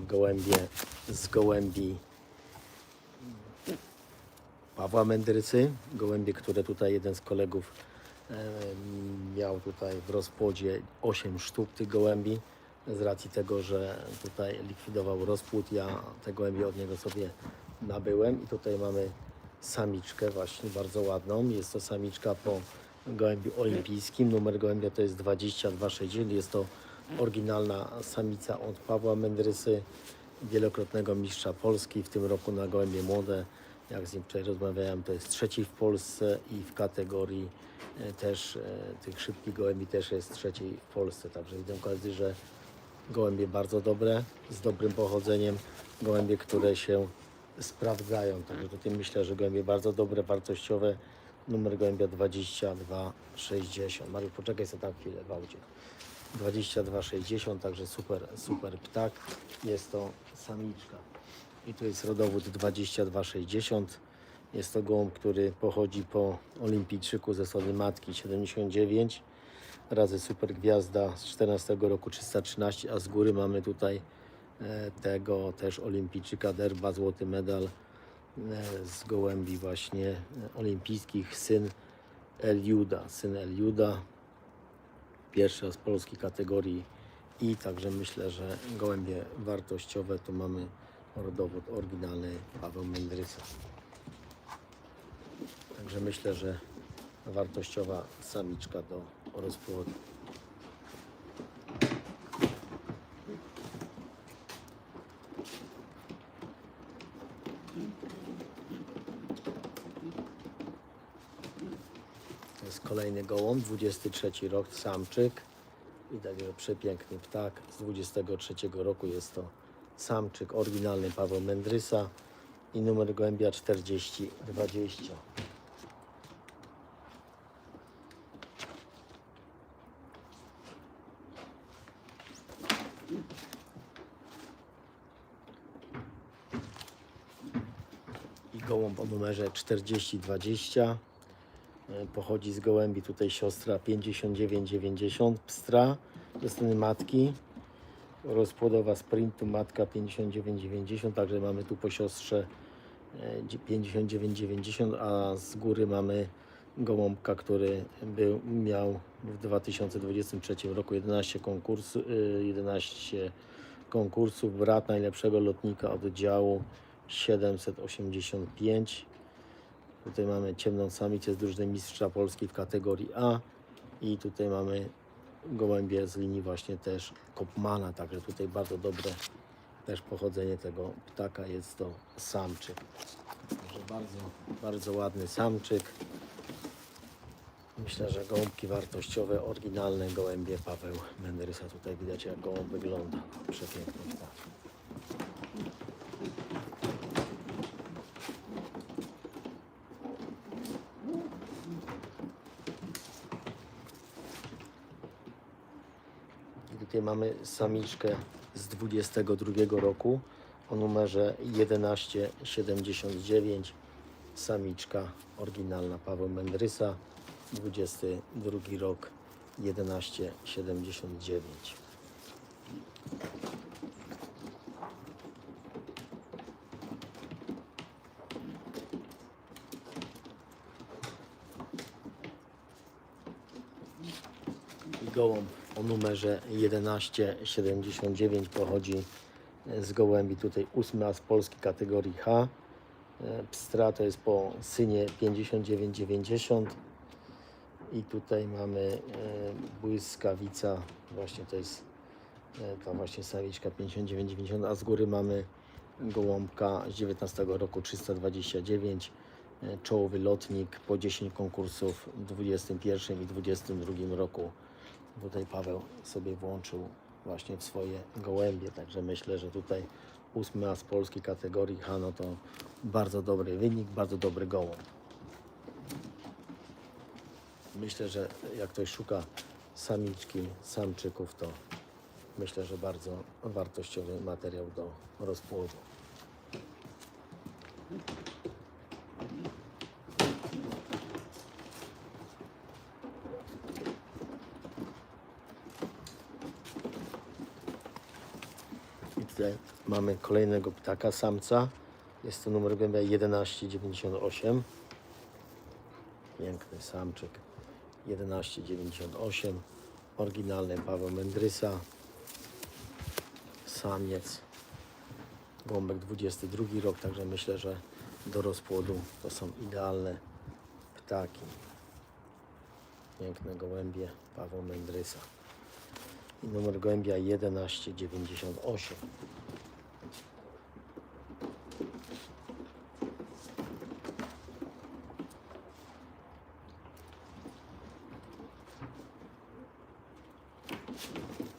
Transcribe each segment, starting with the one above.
gołębie z gołębi Pawła Mędrycy. Gołębie, które tutaj jeden z kolegów miał tutaj w rozpłodzie 8 sztuk tych gołębi. Z racji tego, że tutaj likwidował rozpłód, ja te gołębie od niego sobie nabyłem i tutaj mamy samiczkę właśnie bardzo ładną. Jest to samiczka po gołębiu olimpijskim. Numer gołębia to jest 2260. Jest to oryginalna samica od Pawła Mędrysy, wielokrotnego mistrza Polski. W tym roku na gołębie młode, jak z nim wczoraj rozmawiałem, to jest trzeci w Polsce i w kategorii e, też e, tych szybkich gołębi też jest trzeci w Polsce. Także widzę koledzy, że gołębie bardzo dobre, z dobrym pochodzeniem, gołębie, które się sprawdzają. Także tutaj myślę, że gołębie bardzo dobre, wartościowe. Numer gołębia 2260. Mariusz, poczekaj sobie tam chwilę w aucie. 2260, także super, super ptak. Jest to samiczka. I tu jest rodowód 2260. Jest to gołąb, który pochodzi po olimpijczyku ze strony matki 79 razy super gwiazda z 14 roku 313, a z góry mamy tutaj e, tego też olimpijczyka derba, złoty medal e, z gołębi właśnie olimpijskich, syn Eliuda, syn Eliuda, pierwsza z polskiej kategorii i także myślę, że gołębie wartościowe tu mamy rodowód oryginalny Paweł Mędryca. Także myślę, że wartościowa samiczka do rozpłodu. Kolejny gołąb, 23 rok, samczyk. Widać, że przepiękny ptak. Z 23 roku jest to samczyk, oryginalny Paweł Mędrysa i numer gołębia 4020. i gołąb o numerze 4020. E, Pochodzi z gołębi tutaj siostra 5990 pstra ze strony matki. Rozpłodowa sprintu matka 5990, także mamy tu po siostrze e, 5990, a z góry mamy gołąbka, który był, miał w 2023 roku 11 konkursu, y, 11 konkursów, brat najlepszego lotnika oddziału 785. Tutaj mamy ciemną samicę z drużyny mistrza Polski w kategorii A i tutaj mamy gołębie z linii właśnie też Kopmana, także tutaj bardzo dobre też pochodzenie tego ptaka, jest to samczyk. Także bardzo, bardzo ładny samczyk. Myślę, że gołąbki wartościowe, oryginalne gołębie Paweł Mendrysa. Tutaj widać jak gołąb wygląda. Przepiękny ptak. I tutaj mamy samiczkę z 22 roku o numerze 1179. Samiczka oryginalna Paweł Mendrysa, 22 rok 1179. i gołąb o numerze 1179 pochodzi z gołębi tutaj ósma z Polski kategorii H. Pstra to jest po synie 5990 i tutaj mamy e, błyskawica, właśnie to jest e, ta właśnie samiczka 5990, a z góry mamy gołąbka z 19 roku 329, e, czołowy lotnik po 10 konkursów w 21 i 22 roku. Tutaj Paweł sobie włączył właśnie w swoje gołębie, także myślę, że tutaj ósma z polskiej kategorii H, no to bardzo dobry wynik, bardzo dobry gołąb. Myślę, że jak ktoś szuka samiczki, samczyków, to myślę, że bardzo wartościowy materiał do rozpłodu. Tutaj mamy kolejnego ptaka, samca. Jest to numer gołębia 1198. Piękny samczyk. 1198. Oryginalny Paweł Mendrysa. Samiec. Gąbek 22 rok, także myślę, że do rozpłodu to są idealne ptaki. Piękne gołębie Paweł Mendrysa. I numer gołębia 1198.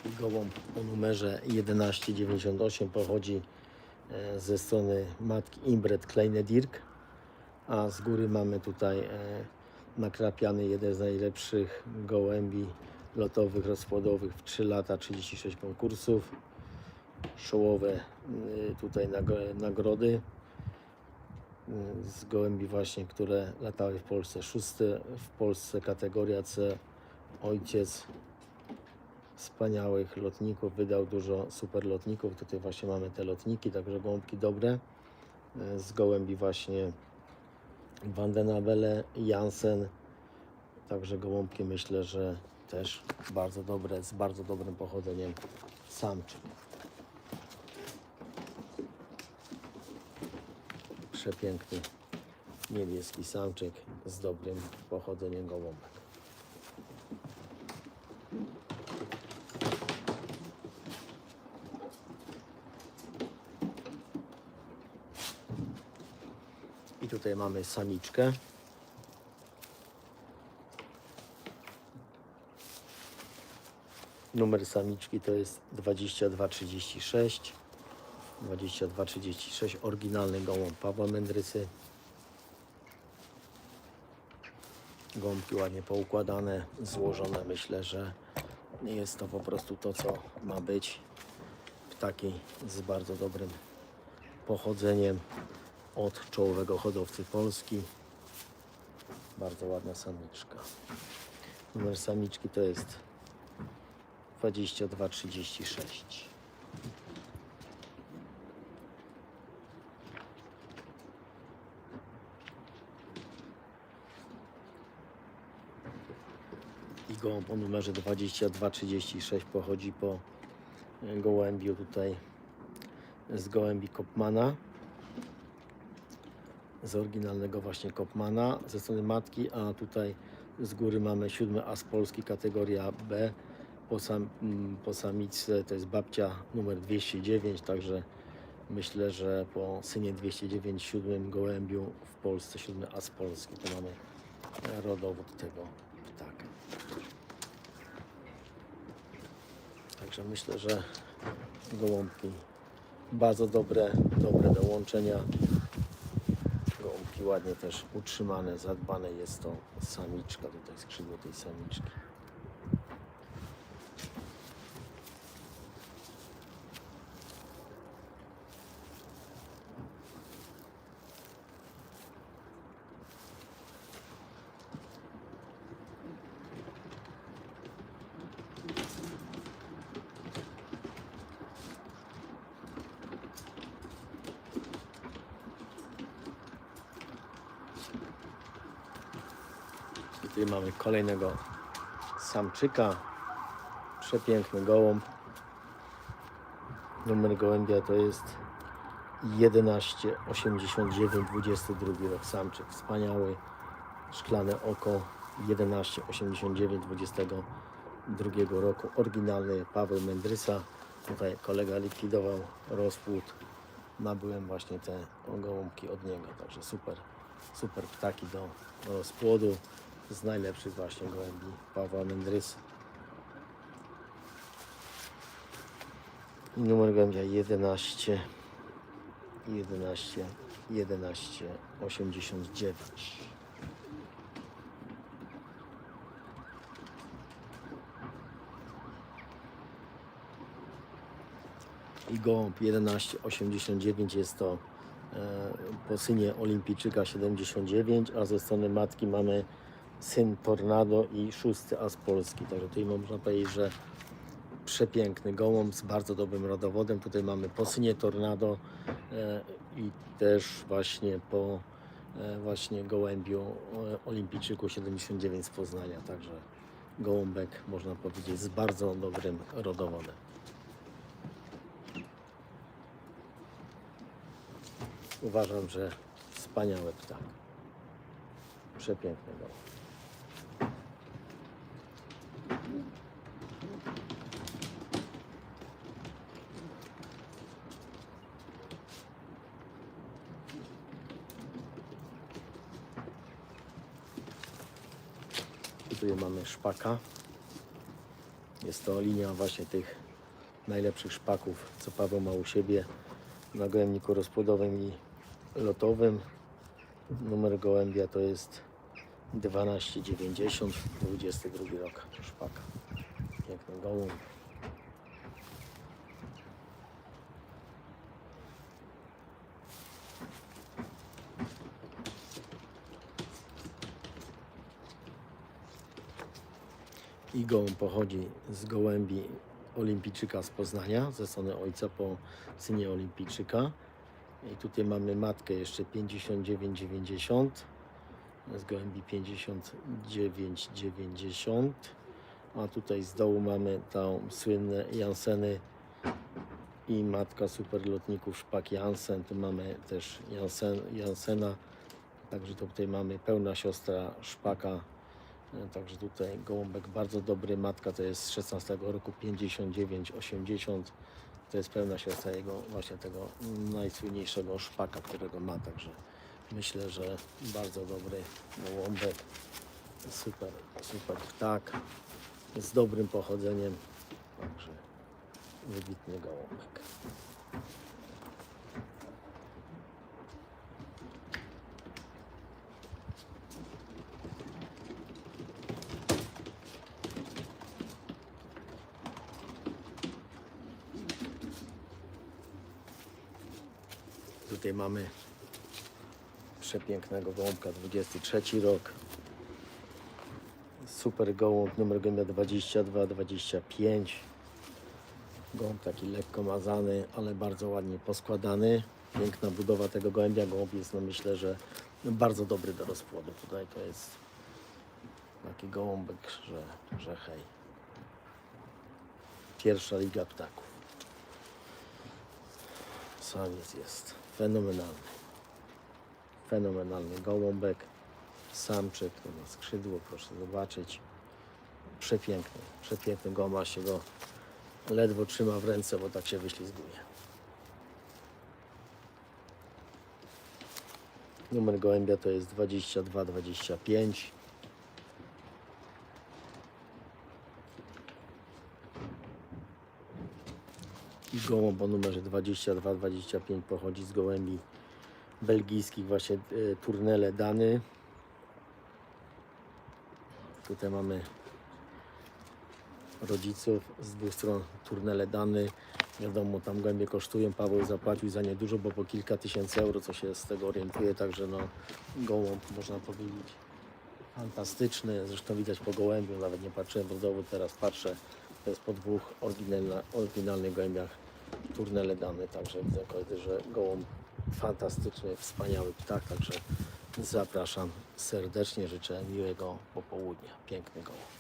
I gołąb o numerze 1198 pochodzi e, ze strony matki Imbret Kleine Dirk, a z góry mamy tutaj e, nakrapiany jeden z najlepszych gołębi lotowych, rozpłodowych w 3 lata, 36 konkursów, szołowe y, tutaj nag- nagrody y, z gołębi właśnie, które latały w Polsce. Szóste w Polsce kategoria C. Ojciec wspaniałych lotników, wydał dużo super lotników. Tutaj właśnie mamy te lotniki, także gołąbki dobre. Y, Z gołębi właśnie Vandenabele, Jansen, także gołąbki myślę, że też bardzo dobre, z bardzo dobrym pochodzeniem samczyk. Przepiękny niebieski samczyk z dobrym pochodzeniem gołąbek. I tutaj mamy samiczkę. Numer samiczki to jest 2236. 2236, oryginalny gołąb Pawła Mędrysy. Gąbki ładnie poukładane, złożone. Myślę, że jest to po prostu to, co ma być. Ptaki z bardzo dobrym pochodzeniem od czołowego hodowcy Polski. Bardzo ładna samiczka. Numer samiczki to jest 2236. I gołąb o numerze 2236 pochodzi po e, gołębiu tutaj z gołębi Kopmana z oryginalnego właśnie Kopmana ze strony matki, a tutaj z góry mamy siódmy as polski kategoria B po, sam, mm, po samiczce to jest babcia numer 209, także myślę, że po synie 209 siódmym gołębiu w Polsce siódmy as polski to mamy rodowód tego ptaka. Także myślę, że gołąbki bardzo dobre, dobre do łączenia. Gołąbki ładnie też utrzymane, zadbane jest to samiczka, tutaj skrzydło tej samiczki. Tutaj mamy kolejnego samczyka. Przepiękny gołąb. Numer gołębia to jest 1189 22 rok samczyk. Wspaniały szklane oko 1189 22 roku. Oryginalny Paweł Mędrysa. Tutaj kolega likwidował rozpłód. Nabyłem właśnie te gołąbki od niego. Także super, super ptaki do rozpłodu z najlepszych właśnie gołębi Pawła Mędrysy. I numer gołębia 11 11 11 89. I gołąb 1189 jest to e, po synie olimpijczyka 79, a ze strony matki mamy syn Tornado i szósty as Polski. Także tutaj można powiedzieć, że Przepiękny gołąb z bardzo dobrym rodowodem. Tutaj mamy po synie Tornado e, i też właśnie po e, właśnie gołębiu e, Olimpijczyku 79 z Poznania. Także gołąbek można powiedzieć z bardzo dobrym rodowodem. Uważam, że wspaniały ptak. Przepiękny gołąb. Tutaj mamy szpaka. Jest to linia właśnie tych najlepszych szpaków, co Paweł ma u siebie na gołębniku rozpłodowym i lotowym. Numer gołębia to jest 1290, 22 rok szpaka. Piękny gołąb. I gołąb pochodzi z gołębi olimpijczyka z Poznania, ze strony ojca po synie olimpijczyka. I tutaj mamy matkę jeszcze 5990 z gołębi 5990 a tutaj z dołu mamy tą słynne Janseny i matka superlotników Szpak Jansen. Tu mamy też Jansen, Jansena, także tutaj mamy pełna siostra Szpaka. Także tutaj gołąbek bardzo dobry. Matka to jest z 16 roku 59-80. To jest pełna siostra jego właśnie tego najsłynniejszego szpaka, którego ma. Także myślę, że bardzo dobry gołąbek. Super, super ptak z dobrym pochodzeniem. Także wybitny gołąbek. Tutaj mamy przepięknego gołąbka, 23 rok. Super gołąb, numer gołębia 22-25. Gołąb taki lekko mazany, ale bardzo ładnie poskładany. Piękna budowa tego gołębia. Gołąb jest, no myślę, że bardzo dobry do rozpłodu. Tutaj to jest taki gołąbek, że, że hej. Pierwsza liga ptaków. Samiec jest fenomenalny. Fenomenalny gołąbek. Samczyk, to ma skrzydło, proszę zobaczyć. Przepiękny, przepiękny goma się go ledwo trzyma w ręce, bo tak się wyślizguje. Numer gołębia to jest 2225. I gołąb o numerze 2225 pochodzi z gołębi belgijskich, właśnie e, Tournele Dany. Tutaj mamy rodziców z dwóch stron Tournele Dany. Wiadomo, tam gołębie kosztują. Paweł zapłacił za nie dużo, bo po kilka tysięcy euro, co się z tego orientuje. Także no, gołąb można powiedzieć fantastyczny. Zresztą widać po gołębiu, nawet nie patrzyłem w dowód, teraz patrzę. To jest po dwóch oryginalnych gołębiach Tournele Dany. Także widzę, że gołąb fantastyczny, wspaniały ptak. Także zapraszam serdecznie, życzę miłego popołudnia. Piękny gołąb.